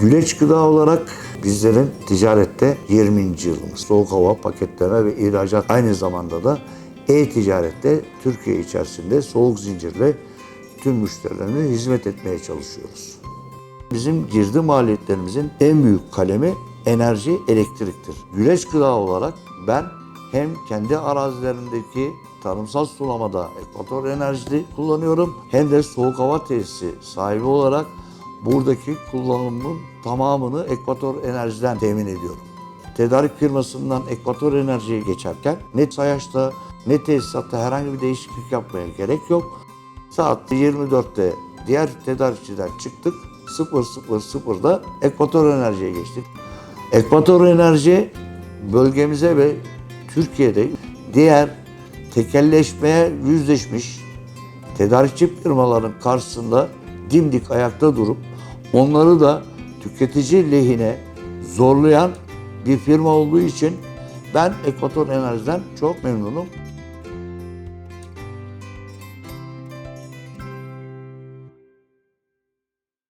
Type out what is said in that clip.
Güleç gıda olarak bizlerin ticarette 20. yılımız. Soğuk hava paketleme ve ihracat aynı zamanda da e-ticarette Türkiye içerisinde soğuk zincirle tüm müşterilerine hizmet etmeye çalışıyoruz. Bizim girdi maliyetlerimizin en büyük kalemi enerji, elektriktir. Güleç gıda olarak ben hem kendi arazilerimdeki tarımsal sulamada ekvator enerjili kullanıyorum hem de soğuk hava tesisi sahibi olarak buradaki kullanımın tamamını ekvator enerjiden temin ediyorum. Tedarik firmasından ekvator enerjiye geçerken ne sayaçta ne tesisatta herhangi bir değişiklik yapmaya gerek yok. Saat 24'te diğer tedarikçiden çıktık. 000'da Ekvator Enerji'ye geçtik. Ekvator Enerji bölgemize ve Türkiye'de diğer tekelleşmeye yüzleşmiş tedarikçi firmaların karşısında dimdik ayakta durup onları da tüketici lehine zorlayan bir firma olduğu için ben Ekvator Enerji'den çok memnunum.